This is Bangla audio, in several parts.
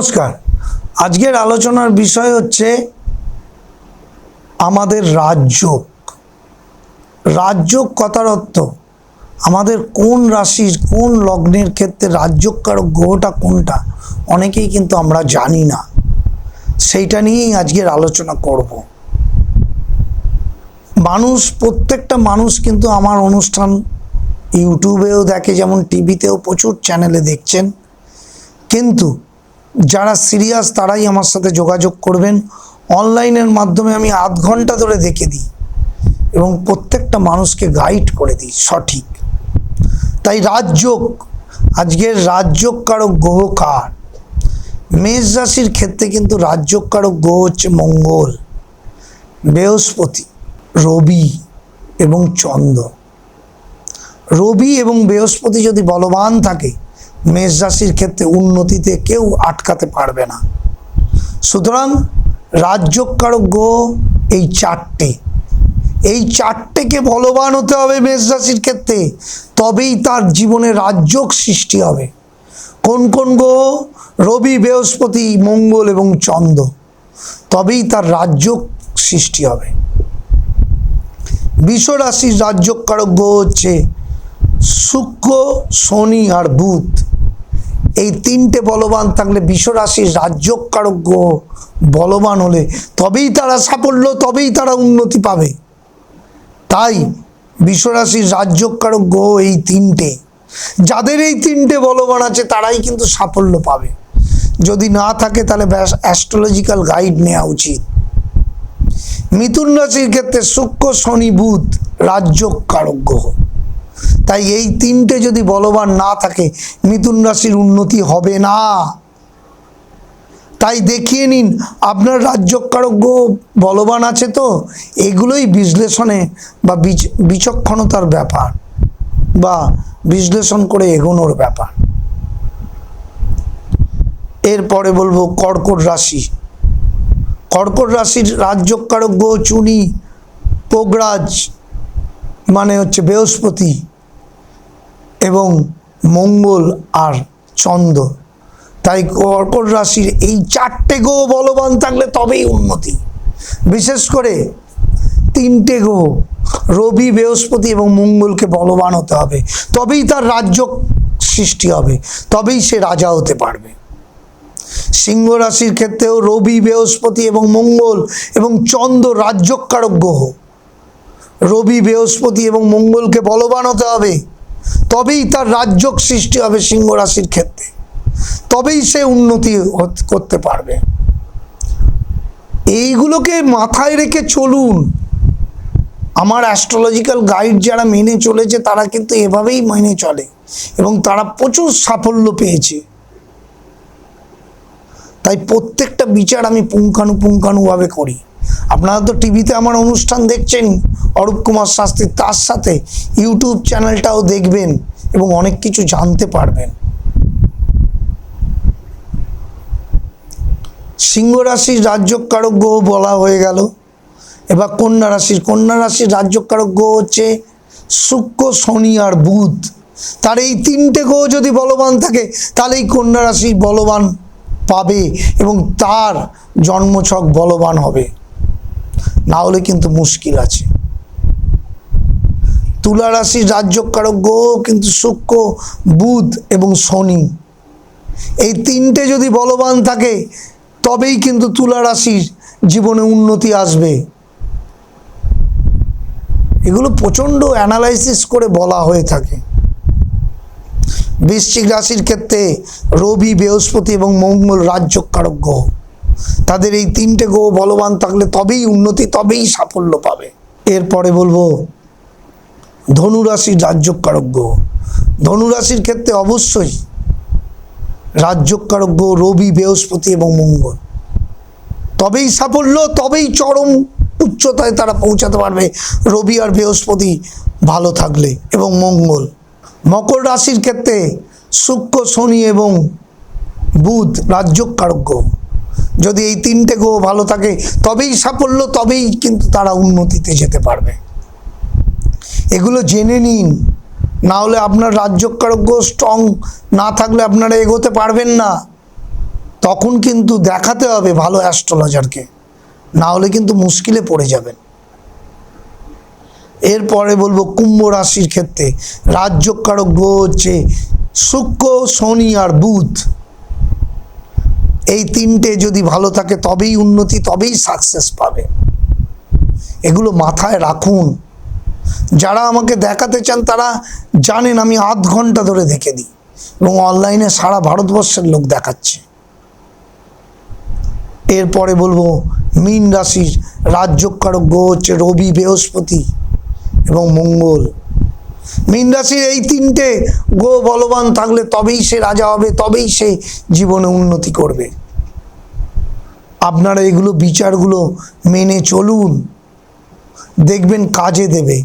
নমস্কার। আজকের আলোচনার বিষয় হচ্ছে আমাদের রাজ্য রাজ্য কথার অর্থ, আমাদের কোন রাশির, কোন লগ্নের ক্ষেত্রে রাজ্যকারক গ্রহটা কোনটা, অনেকেই কিন্তু আমরা জানি না। সেইটা নিয়েই আজকের আলোচনা করব। মানুষ, প্রত্যেকটা মানুষ কিন্তু আমার অনুষ্ঠান ইউটিউবেও দেখে, যেমন টিভিতেও প্রচুর চ্যানেলে দেখছেন। কিন্তু যারা সিরিয়াস তারাই আমার সাথে যোগাযোগ করবেন। অনলাইনের মাধ্যমে আমি আধ ঘণ্টা ধরে দেখে দিই এবং প্রত্যেকটা মানুষকে গাইড করে দিই সঠিক। তাই রাজযোগ, আজকের রাজযোগ কারক গ্রহ কার? মেষ রাশির ক্ষেত্রে কিন্তু রাজযোগ কারক গ্রহ হচ্ছে মঙ্গল, বৃহস্পতি, রবি এবং চন্দ্র। রবি এবং বৃহস্পতি যদি বলবান থাকে মেষ রাশির ক্ষেত্রে উন্নতিতে কেউ আটকাতে পারবে না। সুতরাং রাজ্যকারক এই চারটে। এই চারটেকে বলবান হতে হবে মেষ রাশির ক্ষেত্রে, তবেই তার জীবনে রাজ্যক সৃষ্টি হবে। কোন কোন গ্রহ? রবি, বৃহস্পতি, মঙ্গল এবং চন্দ্র। তবেই তার রাজ্যক সৃষ্টি হবে। বিশ্ব রাশির রাজ্যকারক গ্রহ হচ্ছে শুক্র, শনি আর বুধ। এই তিনটে বলবান থাকলে বিশ্বরাশির রাজ্যকারক বলবান হলে তবেই তারা সাফল্য, তবেই তারা উন্নতি পাবে। তাই বিশ্বরাশির রাজ্যকারক এই তিনটে, যাদের এই তিনটে বলবান আছে তারাই কিন্তু সাফল্য পাবে। যদি না থাকে তাহলে ব্যাস অ্যাস্ট্রোলজিক্যাল গাইড নেওয়া উচিত। মিথুন রাশির ক্ষেত্রে শুক্র, শনি, বুধ রাজ্যকারক তাই এই তিনটে যদি বলবান না থাকে, মিথুন রাশির উন্নতি হবে না। তাই দেখিয়ে নিন, আপনার রাজ্যকারক বলবান আছে তো? এগুলোই বিশ্লেষণে বা বিচ- বিচক্ষণতার ব্যাপার বা বিশ্লেষণ করে এগোনোর ব্যাপার। এরপরে বলব কর্কট রাশি। কর্কট রাশির রাজ্যকারক চুনি, পোগরাজ মানে হচ্ছে বৃহস্পতি। এবং মঙ্গল আর চন্দ্র। তাই কর্কট রাশির এই চারটে গ্রহ বলবান থাকলে তবেই উন্নতি। বিশেষ করে তিনটে গ্রহ, রবি, বৃহস্পতি এবং মঙ্গলকে বলবান হতে হবে। তবেই তার রাজ্য সৃষ্টি হবে, তবেই সে রাজা হতে পারবে। সিংহ রাশির ক্ষেত্রেও রবি, বৃহস্পতি এবং মঙ্গল এবং চন্দ্র রাজ্যকারক গ্রহ। রবি, বৃহস্পতি এবং মঙ্গলকে বলবান হতে হবে। তবেই তার রাজ্যক সৃষ্টি হবে সিংহ রাশির ক্ষেত্রে। তবেই সে উন্নতি করতে পারবে। এইগুলোকে মাথায় রেখে চলুন। আমার অ্যাস্ট্রোলজিক্যাল গাইড যারা মেনে চলেছে, তারা কিন্তু এভাবেই মেনে চলে এবং তারা প্রচুর সাফল্য পেয়েছে। তাই প্রত্যেকটা বিচার আমি পুঙ্খানুপুঙ্খানুভাবে করি। আপনারা তো টিভিতে আমার অনুষ্ঠান দেখছেন, অরূপ কুমার শাস্ত্রী তার সাথে ইউটিউব চ্যানেলটাও দেখবেন এবং অনেক কিছু জানতে পারবেন। সিংহ রাশির রাজ্যকারক গ্রহ বলা হয়ে গেল। এবার কন্যা রাশির কন্যা রাশির রাজ্যকারক গ্রহ হচ্ছে শুক্র, শনি আর বুধ। তার এই তিনটে গ্রহ যদি বলবান থাকে, তাহলে এই কন্যা রাশি বলবান পাবে এবং তার জন্মছক বলবান হবে। না হলে কিন্তু মুশকিল আছে। তুলা রাশির রাজ্যকারক গ্রহ কিন্তু শুক্র, বুধ এবং শনি। এই তিনটে যদি বলবান থাকে, তবেই কিন্তু তুলা রাশির জীবনে উন্নতি আসবে। এগুলো প্রচণ্ড অ্যানালাইসিস করে বলা হয়ে থাকে। বৃশ্চিক রাশির ক্ষেত্রে রবি, বৃহস্পতি এবং মঙ্গল রাজ্যকারক গ্রহ। তাদের এই তিনটে গো বলবান থাকলে তবেই উন্নতি, তবেই সাফল্য পাবে। এরপরে বলব, ধনুরাশির রাজ্যকারক গ্রহ ধনুরাশির ক্ষেত্রে অবশ্যই রাজ্যকারক গ্রহ রবি, বৃহস্পতি এবং মঙ্গল। তবেই সাফল্য, তবেই চরম উচ্চতায় তারা পৌঁছাতে পারবে। রবি আর বৃহস্পতি ভালো থাকলে এবং মঙ্গল। মকর রাশির ক্ষেত্রে শুক্র, শনি এবং বুধ রাজ্যকারক যদি এই তিনটে গ্রহ ভালো থাকে, তবেই সাফল্য, তবেই কিন্তু তারা উন্নতিতে যেতে পারবে। এগুলো জেনে নিন। না হলে আপনার রাজ্যকারক স্ট্রং না থাকলে আপনারা এগোতে পারবেন না। তখন কিন্তু দেখাতে হবে ভালো অ্যাস্ট্রোলজারকে না হলে কিন্তু মুশকিলে পড়ে যাবেন। এরপরে বলব কুম্ভ রাশির ক্ষেত্রে রাজ্যকারক গ্রহ হচ্ছে শুক্র, শনি আর বুধ। এই তিনটে যদি ভালো থাকে তবেই উন্নতি, তবেই সাকসেস পাবে। এগুলো মাথায় রাখুন। যারা আমাকে দেখাতে চান তারা জানেন আমি আধ ঘণ্টা ধরে দেখে দিই এবং অনলাইনে সারা ভারতবর্ষের লোক দেখাচ্ছে। এরপরে বলব, মীন রাশির রাজ্যকারক গ্রহ হচ্ছে রবি, বৃহস্পতি এবং মঙ্গল। মীন রাশির এই তিনটে গো বলবান থাকলে তবেই সে রাজা হবে, তবেই সে জীবনে উন্নতি করবে। আপনারা এগুলো বিচারগুলো মেনে চলুন। দেখবেন কাজে দেবে।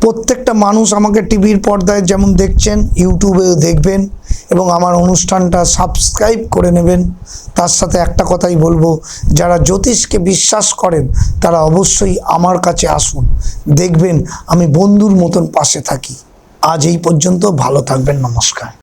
প্রত্যেকটা মানুষ আমাকে টিভির পর্দায় যেমন দেখছেন, ইউটিউবেও দেখবেন এবং আমার অনুষ্ঠানটা সাবস্ক্রাইব করে নেবেন। তার সাথে একটা কথাই বলব, যারা জ্যোতিষকে বিশ্বাস করেন, তারা অবশ্যই আমার কাছে আসুন। দেখবেন আমি বন্ধুর মতন পাশে থাকি। আজ এই পর্যন্ত ভালো থাকবেন, নমস্কার।